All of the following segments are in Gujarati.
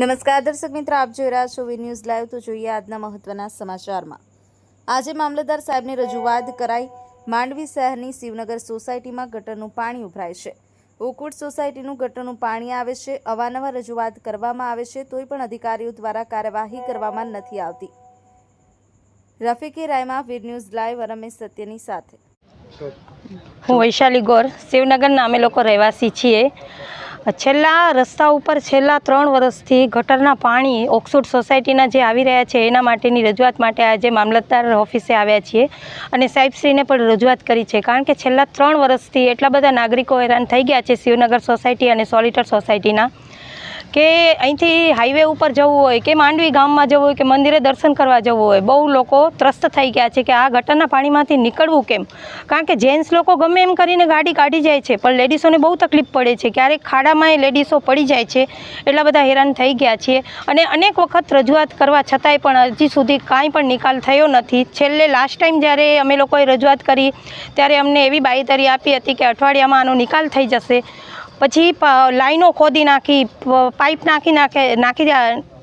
નમસ્કાર દર્શક મિત્રો આપ જોઈ રહ્યા છો વી ન્યૂઝ લાઈવ. તો જોઈએ આજના મહત્વના સમાચારમાં. આજે મામલતદાર સાહેબની રજૂઆત કરાઈ. માંડવી શહેરની શિવનગર સોસાયટીમાં ગટરનું પાણી ઉભરાય છે. ઉકુટ સોસાયટીનું ગટરનું પાણી આવે છે. અવારનવાર રજૂઆત કરવામાં આવે છે. તોય પણ અધિકારીઓ દ્વારા કાર્યવાહી કરવામાં નથી આવતી. રફીકી રાયમાં વીર ન્યૂઝ લાઈવ રમેશ સત્યની સાથે. હું વૈશાલી ગોર. શિવનગરના અમે લોકો રહેવાસી છીએ. છેલ્લા રસ્તા ઉપર છેલ્લા ત્રણ વર્ષથી ગટરના પાણી ઓક્સફોર્ડ સોસાયટીના જે આવી રહ્યા છે, એના માટેની રજૂઆત માટે આજે મામલતદાર ઓફિસે આવ્યા છીએ અને સાહેબશ્રીને પણ રજૂઆત કરી છે. કારણ કે છેલ્લા ત્રણ વર્ષથી એટલા બધા નાગરિકો હેરાન થઈ ગયા છે, શિવનગર સોસાયટી અને સોલિટર સોસાયટીના. કે અહીંથી હાઈવે ઉપર જવું હોય, કે માંડવી ગામમાં જવું હોય, કે મંદિરે દર્શન કરવા જવું હોય, બહુ લોકો ત્રસ્ત થઈ ગયા છે કે આ ગટરના પાણીમાંથી નીકળવું કેમ? કારણ કે જેન્ટ્સ લોકો ગમે એમ કરીને ગાડી કાઢી જાય છે, પણ લેડીઝોને બહુ તકલીફ પડે છે. ક્યારેક ખાડામાં એ લેડીઝો પડી જાય છે, એટલા બધા હેરાન થઈ ગયા છીએ. અને અનેક વખત રજૂઆત કરવા છતાંય પણ હજી સુધી કાંઈ પણ નિકાલ થયો નથી. છેલ્લે લાસ્ટ ટાઈમ જ્યારે અમે લોકોએ રજૂઆત કરી, ત્યારે અમને એવી બાયતરી આપી હતી કે અઠવાડિયામાં આનો નિકાલ થઈ જશે. પછી લાઈનો ખોદી નાખી પાઇપ નાખી નાખે, નાખી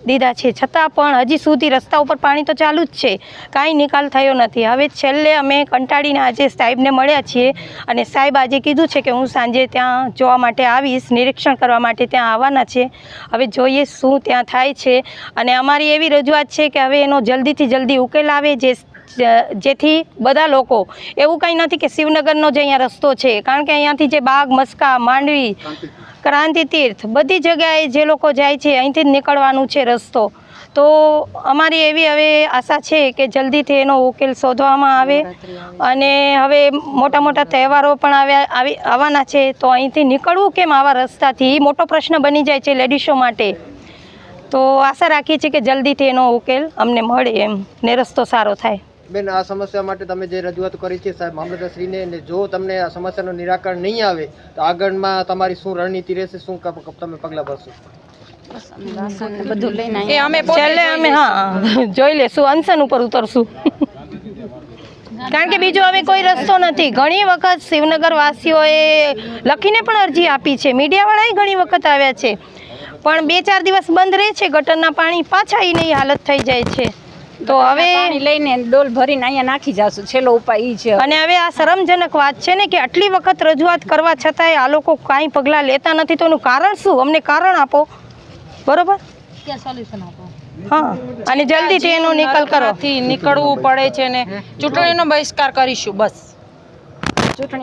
દીધા છે. છતાં પણ હજી સુધી રસ્તા ઉપર પાણી તો ચાલુ જ છે. કાંઈ નિકાલ થયો નથી. હવે છેલ્લે અમે કંટાળીને આજે સાહેબને મળ્યા છીએ અને સાહેબ આજે કીધું છે કે હું સાંજે ત્યાં જોવા માટે આવીશ, નિરીક્ષણ કરવા માટે ત્યાં આવવાના છે. હવે જોઈએ શું ત્યાં થાય છે. અને અમારી એવી રજૂઆત છે કે હવે એનો જલ્દીથી જલ્દી ઉકેલ આવે, જ- જેથી બધા લોકો, એવું કંઈ નથી કે શિવનગરનો જે અહીંયા રસ્તો છે, કારણ કે અહીંયાથી જે બાગ, મસ્કા, માંડવી, ક્રાંતિ તીર્થ, બધી જગ્યાએ જે લોકો જાય છે, અહીંથી જ નીકળવાનું છે રસ્તો. તો અમારી એવી હવે આશા છે કે જલ્દીથી એનો ઉકેલ શોધવામાં આવે અને હવે મોટા મોટા તહેવારો પણ આવ્યા આવી, આવવાના છે, તો અહીંથી નીકળવું કેમ આવા રસ્તાથી? એ મોટો પ્રશ્ન બની જાય છે લેડીઝો માટે. તો આશા રાખીએ છીએ કે જલ્દીથી એનો ઉકેલ અમને મળે એમ, ને રસ્તો સારો થાય. બેન આ સમસ્યા માટે તમે જે રજૂઆત કરી છે સાહેબ મામલતદારશ્રીને અને જો તમને આ સમસ્યાનું નિરાકરણ નહીં આવે તો આગળમાં તમારી શું રણનીતિ રહેશે શું તમે પગલાં ભરશો? છેલ્લે અમે હા જોઈ લેશું અનશન ઉપર ઉતરશું. કારણ કે બીજો હવે કોઈ રસ્તો નથી. ઘણી વખત શિવનગર વાસીઓએ લખીને પણ અરજી આપી છે. મીડિયાવાળાએ ઘણી વખત આવ્યા છે. પણ બે ચાર દિવસ બંધ રહે છે ગટરના પાણી પાછા એની હાલત થઈ જાય છે. તો હવે પાણી લઈને ડોલ ભરીને અહીંયા નાખી જાશું. છેલ્લો ઉપાય ઈ છે. અને હવે આ શરમજનક વાત છે ને કે આટલી વખત રજૂઆત કરવા છતાંય આ લોકો કાંઈ પગલાં લેતા નથી. તો એનું કારણ શું? અમને કારણ આપો. બરોબર? હા. અને જલ્દીથી એનો નિકાલ કરો. નીકળવું પડે છે ને ચૂંટણીનો બહિષ્કાર કરીશું બસ. ચૂંટણી